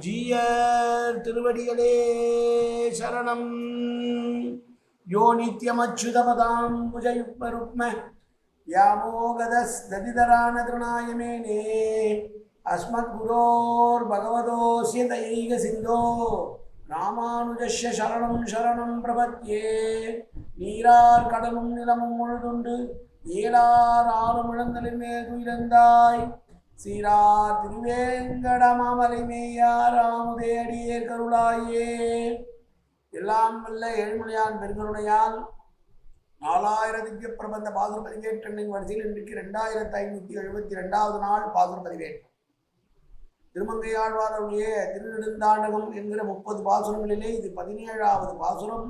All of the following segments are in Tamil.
ஜீயர் திருவடிகளே சரணம் யோ நித்யமச்சுதபதாம் புஜயுக்மருக்ம व्यामोगदस्तदितरान तृणाय मेने अस्मद्गुरोर्भगवतोऽस्य दैकसिन्धो ராமானுஜஸ்ய சரணம் சரணம் பிரபத்யே நீரார் கடலும் நிலமும் முழுதுண்டு ஏலார் ஆறும் இழந்தலின் மேல் துயிலந்தாய் சீரா திருவேங்கடமாமலை மேயார் ஆமுதே அடியே கருளாயே. எல்லாம் வல்ல ஏழ்மொழியான் பெருங்கருணையால் நாலாயிரத்துக்கு பிரபந்த பாசுர பதிவேற்றெண்ணின் வரிசையில் இன்றைக்கு ரெண்டாயிரத்தி ஐநூற்றி எழுபத்தி ரெண்டாவது நாள் பாசுர பதிவேற்றம் திருமங்கையாழ்வாருடைய திருநெடுந்தாண்டகம் என்கிற முப்பது பாசுரங்களிலே இது பதினேழாவது பாசுரம்.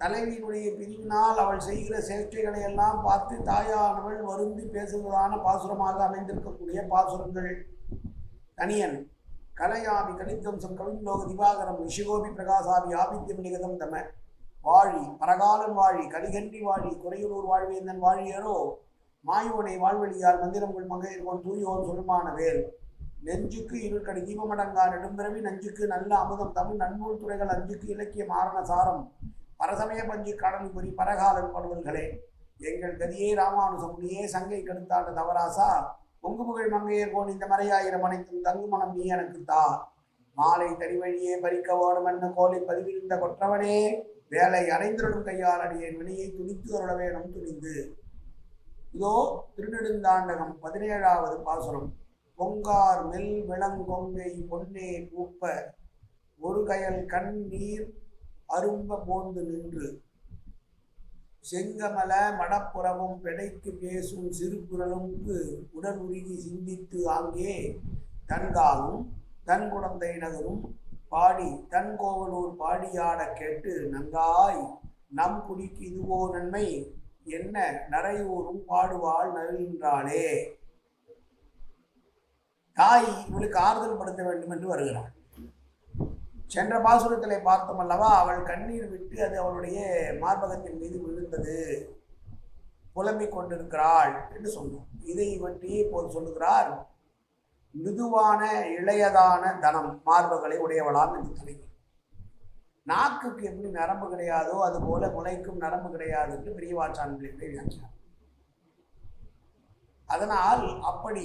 தலைவியினுடைய பிரிவினால் அவள் செய்கிற சேஷ்டைகளை எல்லாம் பார்த்து தாயானவள் வருந்தி பேசுவதான பாசுரமாக அமைந்திருக்கக்கூடிய பாசுரங்கள். தனியன் கலையாமி கலித்தம்சம் கவிலோக திவாகரம் ரிஷிகோபி பிரகாசாமி ஆபித்யம் நிகதம் தம. வாழி பரகாலன் வாழி கலிகன்றி வாழி குறையூர் வாழ்வேந்தன் வாழியரோ மாயோனை வாழ்வழியால் மந்திரங்கள் மங்கையர்கோன் தூயோன் சொல்மான வேல். நெஞ்சுக்கு இருள்கடி தீபமடங்கா நெடும்பிறவி நஞ்சுக்கு நல்ல அமுதம் தமிழ் நன்னூல் துறைகள் அஞ்சுக்கு இலக்கிய மாரண சாரம். பரசமய பஞ்சு கடல் புரி பரகாலன் படுவல்களே எங்கள் கதியே ராமானுசமுனியே சங்கை கெடுத்தாண்ட தவராசா. பொங்கு புகழ் மங்கையர்கோன் இந்த மறையாயிரம் அனைத்தும் தங்கு மனம் நீ எனக்கு தா. மாலை தனிவழியே பறிக்க வேணும் என்ன கோலை பதிவிருந்த கொற்றவனே. வேலை அடைந்திருடும் கையால் அடியேன் வினையை துணித்து அருள வேணும் துணிந்து. இதோ திருநெடுந்தாண்டகம் பதினேழாவது பாசுரம். பொங்கார் மெல் விளங்கொங்கை பொன்னே பூப்ப. ஒரு கயல் கண் நீர் அரும்ப போந்து நின்று. செங்கமல மடப்புறவும் பெடைக்கு பேசும் சிறுகுரலுக்கு உடல் உருகி சிந்தித்து ஆங்கே தன்காலும் தன் குழந்தை நகரும் பாடி தன் கோவலூர் பாடியாட கேட்டு நங்காய் நம் குடிக்கு இதுவோ நன்மை? என்ன நரையூரும் பாடுவாள் நல்கின்றாளே தாய் இவளுக்கு ஆறுதல் படுத்த வேண்டும் என்று வருகிறாள். சென்ற பாசுரத்திலே பார்த்தோம் அல்லவா அவள் கண்ணீர் விட்டு அது அவளுடைய மார்பகத்தின் மீது விழுந்தது. புலம்பிக் கொண்டிருக்கிறாள் என்று சொன்னோம். இதை பற்றி இப்போது சொல்லுகிறார். மிதுவான இளையதான தனம் மார்புகளை உடையவளாம் என்று தலைவி நாக்குக்கு எப்படி நரம்பு கிடையாதோ அது போல முளைக்கும் நரம்பு கிடையாது என்று பெரியவாச்சான்களுடைய வியாக்கியம் அதனால் அப்படி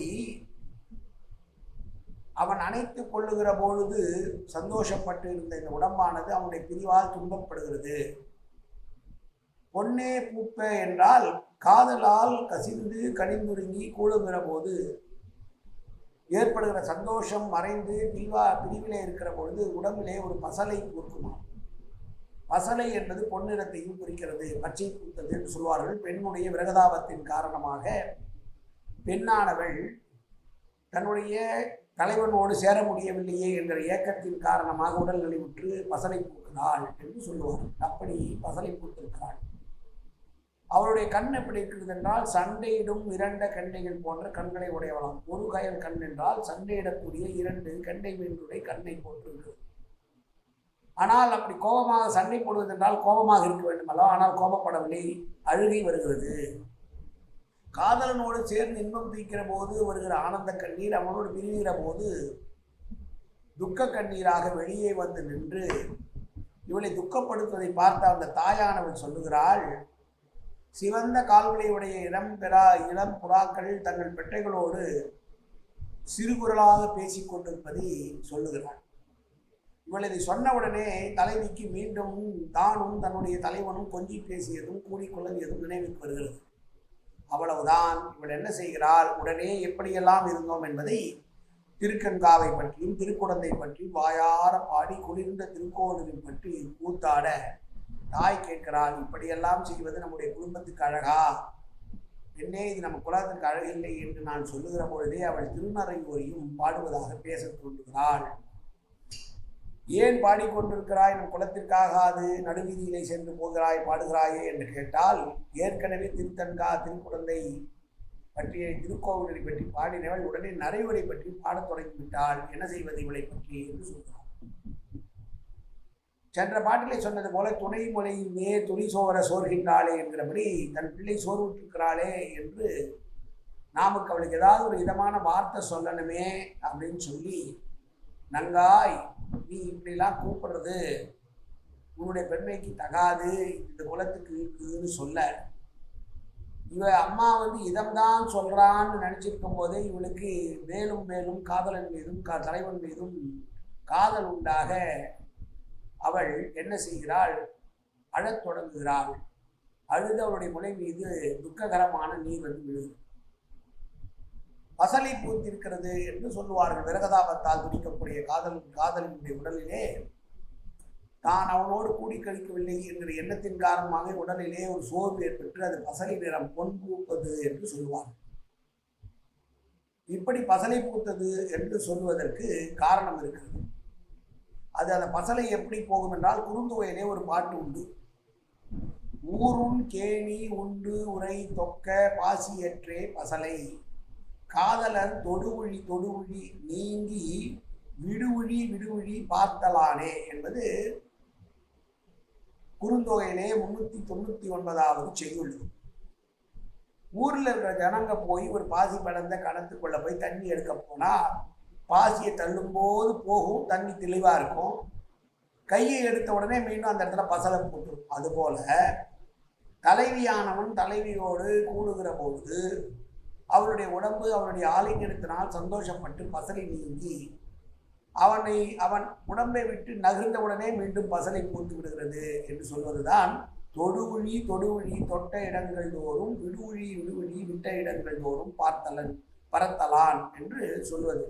அவன் அணைத்துக் கொள்ளுகிற பொழுது சந்தோஷப்பட்டு இருந்த இந்த உடம்பானது அவனுடைய பிரிவால் துன்பப்படுகிறது. பொன்னே பூப்ப என்றால் காதலால் கசிந்து கடிந்துருங்கி கூடுகிற போது ஏற்படுகிற சந்தோஷம் மறைந்து பிரிவா பிரிவிலே இருக்கிற பொழுது உடம்பிலே ஒரு பசலை பூக்குமா பசலை என்பது பொன்னிறத்தையும் குறிக்கிறது பச்சை பூத்தது என்று சொல்வார்கள். பெண்ணுடைய விரகதாபத்தின் காரணமாக பெண்ணானவள் தன்னுடைய தலைவனோடு சேர முடியவில்லையே என்ற ஏக்கத்தின் காரணமாக உடல் நலிவுற்று பசலை பூக்கிறாள் என்று சொல்லுவார் அப்படி பசலை பூத்திருக்கிறாள் அவருடைய கண் எப்படி இருக்கிறது என்றால் சண்டையிடும் இரண்ட கண்டைகள் போன்ற கண்களை உடையவளாம். ஒரு கயல் கண் என்றால் சண்டையிடக்கூடிய இரண்டு கண்டை மீன்களுடைய கண்ணை போட்டிருக்கிறது ஆனால் அப்படி கோபமாக சண்டை போடுவதென்றால் கோபமாக இருக்க வேண்டுமல்லோ ஆனால் கோபப்படவில்லை. அழுகை வருகிறது. காதலனோடு சேர்ந்து இன்பம் தீக்கிற போது வருகிற ஆனந்த கண்ணீர் அவனோடு பிரிகிற போது துக்க கண்ணீராக வெளியே வந்து நின்று இவளை துக்கப்படுத்துவதை பார்த்த அந்த தாயானவள் சொல்லுகிறாள் சிவந்த கால்களையுடைய இளம் பெறா இளம் புறாக்கள் தங்கள் பெட்டைகளோடு சிறுகுரலாக பேசிக் கொண்டிருப்பதை சொல்லுகிறாள். இவள் இதை சொன்னவுடனே தலைவிக்கு மீண்டும் தானும் தன்னுடைய தலைவனும் கொஞ்சி பேசியதும் கூடிக்கொள்ளவியதும் நினைவுக்கு வருகிறது. அவ்வளவுதான். இவள் என்ன செய்கிறாள்? உடனே எப்படியெல்லாம் இருந்தோம் என்பதை திருக்கண்காவை பற்றியும் திருக்குடந்தை பற்றியும் வாயார பாடி குளிர்ந்த திருக்கோவிலில் பற்றி கூத்தாட தாய் கேட்கிறாள் இப்படியெல்லாம் செய்வது நம்முடைய குடும்பத்துக்கு அழகா? என்னே இது நம்ம குலத்துக்கு அழகில்லை என்று நான் சொல்லுகிற பொழுதே அவள் திருநறையூரையும் பாடுவதாக பேசத் தோன்றுகிறாள். ஏன் பாடிக்கொண்டிருக்கிறாய்? நம் குலத்திற்காகாது நடுவீதியிலே சென்று போகிறாய் பாடுகிறாயே என்று கேட்டால் ஏற்கனவே திருத்தன்கா திருக்குழந்தை பற்றிய திருக்கோவிலை பற்றி பாடினவள் உடனே நரைவுரை பற்றி பாடத் தொடங்கிவிட்டாள் என்ன செய்வது இவளை பற்றி என்று சொல்கிறார் சென்ற பாட்டிலே சொன்னது போல துணை மொழியுமே துணி சோர சோர்கின்றாளே என்கிறபடி தன் பிள்ளை சோர்வுற்றிருக்கிறாளே என்று நாமுக்கு அவளுக்கு ஏதாவது ஒரு இதமான வார்த்தை சொல்லணுமே அப்படின்னு சொல்லி நங்காய் நீ இப்படிலாம் கூப்பிடுறது உன்னுடைய பெண்மைக்கு தகாது இந்த குலத்துக்கு இருக்குதுன்னு சொல்ல. இவ அம்மா வந்து இதம்தான் சொல்கிறான்னு நினச்சிருக்கும் போதே இவளுக்கு மேலும் மேலும் காதலன் மீதும் கா தலைவன் மீதும் காதல் உண்டாக அவள் என்ன செய்கிறாள்? அழத் தொடங்குகிறாள். அழுது அவளுடைய முனை மீது துக்ககரமான நீர் வந்து விழுது பசலை பூத்திருக்கிறது என்று சொல்லுவார்கள். விரகதாபத்தால் துடிக்கக்கூடிய காதல் காதலினுடைய உடலிலே தான் அவனோடு கூடி கழிக்கவில்லை என்கிற எண்ணத்தின் காரணமாக உடலிலே ஒரு சோர்வு ஏற்பட்டு அது பசலை நிறம் பொன் பூப்பது என்று சொல்லுவார்கள். இப்படி பசலை பூத்தது என்று சொல்வதற்கு காரணம் இருக்கிறது. அது அந்த பசலை எப்படி போகும் என்றால் குறுந்துவையிலே ஒரு பாட்டு உண்டு. ஊருண் கேணி உண்டு உரை தொக்க பாசியற்றே பசலை காதலர் தொடுவுழி தொடுவழி நீங்கி விடுவிழி விடுவழி பார்த்தலானே என்பது குறுந்தொகையிலே முன்னூத்தி தொண்ணூத்தி ஒன்பதாவது செய்யுள். ஊர்ல இருக்கிற ஜனங்க போய் ஒரு பாசி படந்த கணத்துக்குள்ள போய் தண்ணி எடுக்க போனா பாசியை தள்ளும்போது போகும் தண்ணி தெளிவா இருக்கும். கையை எடுத்த உடனே மீண்டும் அந்த இடத்துல பசலை போட்டுரும். அதுபோல தலைவியானவன் தலைவியோடு கூடுகிற பொழுது அவளுடைய உடம்பு அவனுடைய ஆலிங்கனத்தினால் சந்தோஷப்பட்டு பசலை நீங்கி அவனை அவன் உடம்பை விட்டு நகர்ந்தவுடனே மீண்டும் பசலை பூத்து விடுகிறது என்று சொல்வதுதான் தொடுவுழி தொடுவுழி தொட்ட இடங்கள் தோறும் விடுவுழி விடுவுழி விட்ட இடங்கள் தோறும் பார்த்தலன் பரத்தலான் என்று சொல்வது.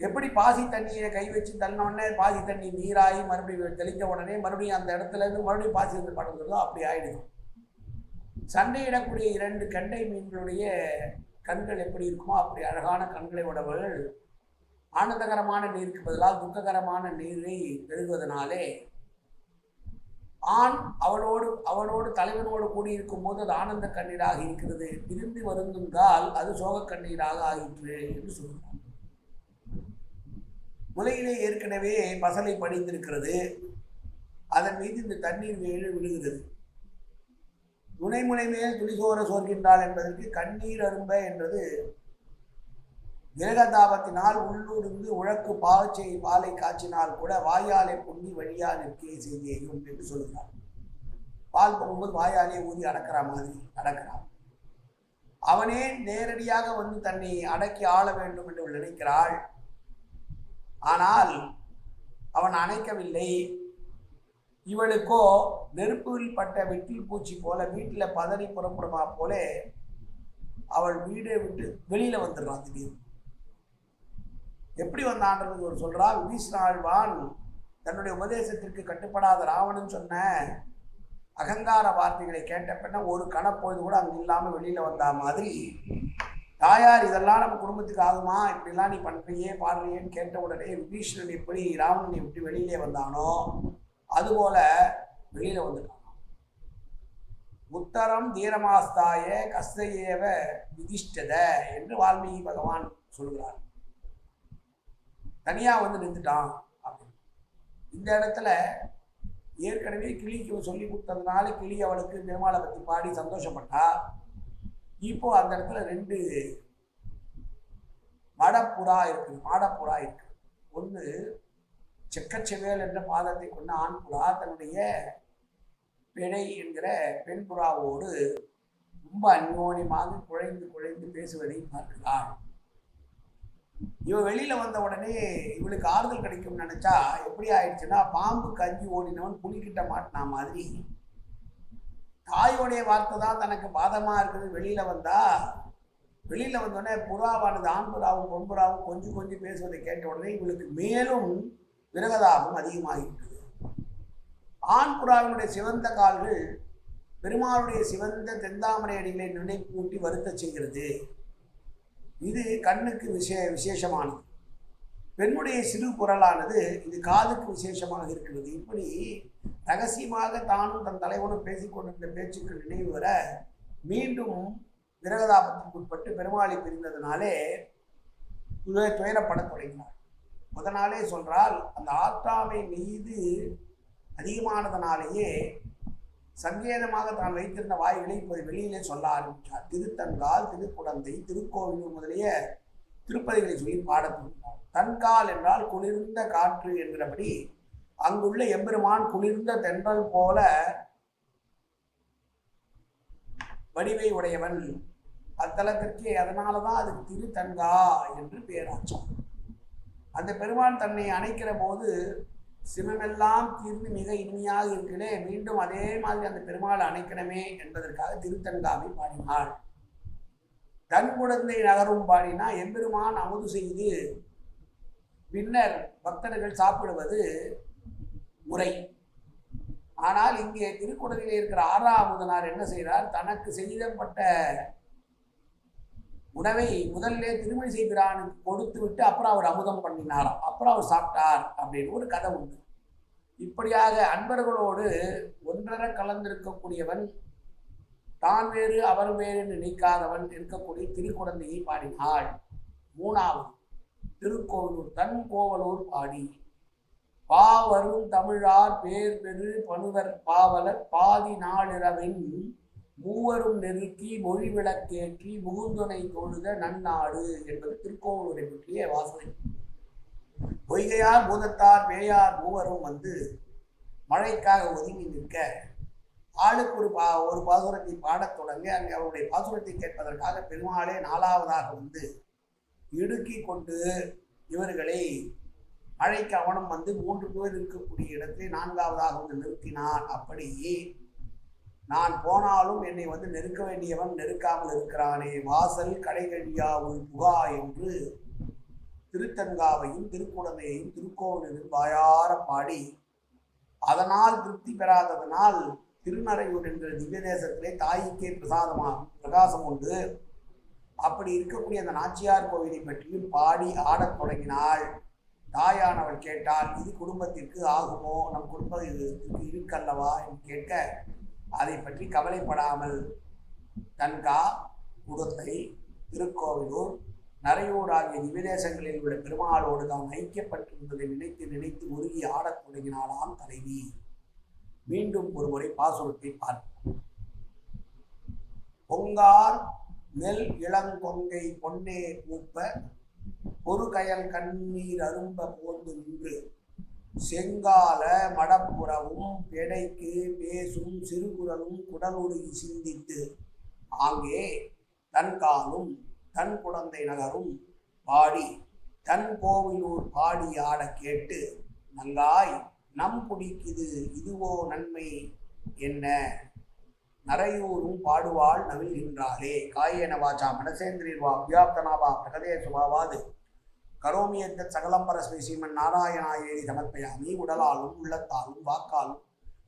எப்படி பாசி தண்ணியை கை வச்சு தள்ளினோடனே பாசி தண்ணி நீராகி மறுபடியும் தெளித்த உடனே மறுபடியும் அந்த இடத்துல இருந்து மறுபடியும் பாசி வந்து படுகிறதோ அப்படி ஆயிடுது. சண்டையிடக்கூடிய இரண்டு கண்டை மீன்களுடைய கண்கள் எப்படி இருக்குமோ அப்படி அழகான கண்களை உடவர்கள் ஆனந்தகரமான நீருக்கு பதிலாக துக்ககரமான நீரை பெருகுவதனாலே ஆண் அவளோடு அவளோடு தலைவனோடு கூடியிருக்கும் போது அது ஆனந்த கண்ணீராக இருக்கிறது. திரும்பி வருந்துங்கால் அது சோக கண்ணீராக ஆயிற்று என்று சொல்கிறார் முலையிலே ஏற்கனவே பசலை படிந்திருக்கிறது. அதன் மீது இந்த தண்ணீர் வேறு விழுகிறது. துணைமுனை மேல் துளிசோர சோர்கின்றாள் என்பதற்கு கண்ணீர் அரும்ப என்றது. விரகதாபத்தினால் உள்ளூர்ந்து உழக்கு பாவச்சை பாலை காய்ச்சினால் கூட வாயாலே பொங்கி வழியா நிற்கே செய்தியையும் என்று சொல்கிறார். பால் பொங்கும்போது வாயாலே ஊதி அடக்கிற மாதிரி அடக்கிறான் அவனே நேரடியாக வந்து தன்னை அடக்கி ஆள வேண்டும் என்று நினைக்கிறாள். ஆனால் அவன் அணைக்கவில்லை. இவளுக்கோ நெருப்பில் பட்ட வெட்டில் பூச்சி போல வீட்டில் பதறி புறப்படுமா போல அவள் வீடை விட்டு வெளியில் வந்துடுறான் திடீர்னு. எப்படி வந்தான்றது ஒரு சொல்றா விபீஷணாழ்வான் தன்னுடைய உபதேசத்திற்கு கட்டுப்படாத ராவணன் சொன்ன அகங்கார வார்த்தைகளை கேட்ட பின்ன ஒரு கணப்பொழுது கூட அங்கே இல்லாமல் வெளியில் வந்தா மாதிரி தாயார் இதெல்லாம் நம்ம குடும்பத்துக்கு ஆகுமா? இப்படிலாம் நீ பண்ணுறியே பாடுறியேன்னு கேட்ட உடனே விபீஷணன் எப்படி ராவணனை விட்டு வெளியிலே வந்தானோ அதுபோல வெளியில வந்துட்டான் உத்தரம் தீரமாஸ்தாய கஸ்தையேவ விதிஷ்டத என்று வால்மீகி பகவான் சொல்கிறார். தனியா வந்து நின்றுட்டான் அப்படின்னு. இந்த இடத்துல ஏற்கனவே கிளிக்கு சொல்லி கொடுத்ததுனால கிளி அவளுக்கு பெருமாளை பற்றி பாடி சந்தோஷப்பட்டா. இப்போ அந்த இடத்துல ரெண்டு மடப்புறா இருக்குது மாடப்புறா இருக்கு ஒன்று செக்கச்செவேல் என்ற பாதத்தை கொண்ட ஆண் புறா தன்னுடைய பிழை என்கிற பெண் புறாவோடு ரொம்ப அந்யோன்யமாக குழைந்து குழைந்து பேசுவதை பார்க்கிறாள். இவ வெளியில வந்த உடனே இவளுக்கு ஆறுதல் கிடைக்கும்னு நினைச்சா எப்படி ஆயிடுச்சுன்னா பாம்பு கஞ்சி ஓடினவன் புலிக்கிட்ட மாட்டினா மாதிரி. தாயோடைய வார்த்தை தான் தனக்கு பாதமா இருக்குது வெளியில வந்தா. வெளியில வந்தோடனே புறாவானது ஆண் புறாவும் பொன்புறாவும் கொஞ்சம் கொஞ்சம் பேசுவதை கேட்ட உடனே இவளுக்கு மேலும் விரகதாபம் அதிகமாகிவிட்டது. ஆண் புறாவினுடைய சிவந்த கால்கள் பெருமாளுடைய சிவந்த தெந்தாமரை அடிகளை நினைப்பூட்டி வருத்தச் செய்கிறது. இது கண்ணுக்கு விசே விசேஷமானது. பெண்ணுடைய சிறு குரலானது இது காதுக்கு விசேஷமாக இருக்கிறது. இப்படி ரகசியமாக தானும் தன் தலைவனும் பேசிக்கொண்டிருந்த பேச்சுக்கள் நினைவு வர மீண்டும் விரகதாபத்துக்கு உட்பட்டு பெருமாளை பிரிந்ததுனாலே துய- துயரப்படத் தொடங்கினார் முதனாலே சொல்றால் அந்த ஆற்றாமை மீது அதிகமானதனாலேயே சங்கேதமாக தான் வைத்திருந்த வாய்களை இப்போது வெளியிலே சொல்ல ஆரம்பித்தார் திருத்தன்கால் திருக்குடந்தை திருக்கோவிலூர் முதலிய திருப்பதிகளை சொல்லி பாடத் தொடங்கினார் தன்கால் என்றால் குளிர்ந்த காற்று என்கிறபடி அங்குள்ள எம்பெருமான் குளிர்ந்த தென்றல் போல வடிவை உடையவன். அத்தலத்திற்கே அதனால தான் அதுக்கு திருத்தன்கா என்று பேராச்சான் அந்த பெருமான் தன்னை அணைக்கிற போது சிவமெல்லாம் தீர்ந்து மிக இனிமையாக இருக்கிறே மீண்டும் அதே மாதிரி அந்த பெருமாளை அணைக்கணுமே என்பதற்காக திருத்தன்காவை பாடினாள். தன் குழந்தை நகரும் பாடினா எம்பெருமான் அமுது செய்து பின்னர் பக்தர்கள் சாப்பிடுவது முறை. ஆனால் இங்கே திருக்குடலில் இருக்கிற ஆறாமுதனார் என்ன செய்கிறார் தனக்கு செய்தப்பட்ட உணவை முதல்ல திருமணி செய்கிறானுக்கு கொடுத்து விட்டு அப்புறம் அவர் அமுதம் பண்ணினாராம். அப்புறம் அவர் சாப்பிட்டார் அப்படின்னு ஒரு கதை உண்டு. இப்படியாக அன்பர்களோடு ஒன்றரை கலந்திருக்கக்கூடியவன் தான் வேறு அவர் வேறு நினைக்காதவன் இருக்கக்கூடிய திருக்குழந்தையை பாடினாள். மூணாவது திருக்கோவிலூர் தன் கோவலூர் பாடி. பாவரும் தமிழார் பேர் பெரு பணுவர் பாவலர் பாதி நாளிரவின் மூவரும் நெருக்கி மொழி விளக்கேற்றி முகுந்துனை தொழுத நன்னாடு என்பது திருக்கோவிலூரை பற்றிய வாசனை. பொய்கையார் பூதத்தார் பேயார் மூவரும் வந்து மழைக்காக ஒதுங்கி நிற்க ஆளுக்கு ஒரு பா ஒரு பாசுரத்தை பாடத் தொடங்க அங்கே அவருடைய பாசுரத்தை கேட்பதற்காக பெருமாளே நாலாவதாக வந்து இடுக்கி கொண்டு இவர்களை மழைக்கு அவனம் வந்து மூன்று பேர் இருக்கக்கூடிய இடத்தை நான்காவதாக வந்து நிறுத்தினான் அப்படி நான் போனாலும் என்னை வந்து நெருக்க வேண்டியவன் நெருக்காமல் இருக்கிறானே. வாசல் கடைகழியாவுள் புகா என்று திருத்தன்காவையும் திருக்குடமையையும் திருக்கோவிலில் வாயார பாடி அதனால் திருப்தி பெறாததனால் திருநறையூர் என்ற திவ்ய தேசத்திலே தாய்க்கே பிரசாதமாகும் பிரகாசம் உண்டு. அப்படி இருக்கக்கூடிய அந்த நாச்சியார் கோவிலை பற்றியும் பாடி ஆடத் தொடங்கினாள். தாயானவள் கேட்டால் இது குடும்பத்திற்கு ஆகுமோ? நம் குடும்பத்திற்கு இருக்கல்லவா? என்று கேட்க அதை பற்றி கவலைப்படாமல் தன்கா குடத்தை திருக்கோவிலூர் நரையூர் ஆகிய நிவேதேசங்களில் உள்ள பெருமாளோடு தான் ஐக்கியப்பட்டிருந்ததை நினைத்து நினைத்து உருகி ஆடத் தொடங்கினாளாம் தலைவி. மீண்டும் ஒரு முறை பாசுரத்தை பார்ப்போம் பொங்கார் நெல் இளங்கொங்கை பொன்னே பூப்ப பொறுகயல் கண்ணீர் அரும்ப போந்து நின்று செங்கால மடப்புறவும் பெடைக்கு பேசும் சிறுகுடலும் குடலுருகி சிந்தித்து ஆங்கே தன் காலும் தன் குழந்தை நகரும் பாடி தன் கோவிலூர் பாடி ஆட கேட்டு நங்காய் நம் குடிக்குது இதுவோ நன்மை என்ன? நரையூரும் பாடுவாள் நவிழ்கின்றாளே காயேன வாச்சா மனசேந்திரிர்வா வா வியாப்தனாவா பிரகதே சுபாவாது கரோமியத்த சகலம் பரஸ்மை ஸ்ரீமன் நாராயணாயேரி சமர்ப்பயாமி உடலாலும் உள்ளத்தாலும் வாக்காலும்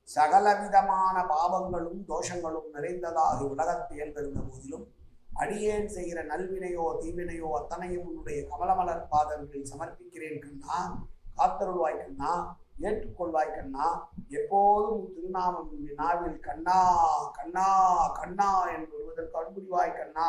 சகலவிதமான பாவங்களும் தோஷங்களும் நிறைந்ததாக உலகத்தில் பெருந்த போதிலும் அடியேன் செய்கிற நல்வினையோ தீவினையோ அத்தனையும் உன்னுடைய கமலமலர் பாதங்களில் சமர்ப்பிக்கிறேன் கண்ணா காத்தருள்வாய் கண்ணா ஏற்றுக்கொள்வாய் கண்ணா எப்போதும் திருநாமம் நாவில் கண்ணா கண்ணா கண்ணா என்று வருவதற்கு அன்புரிவாய் கண்ணா.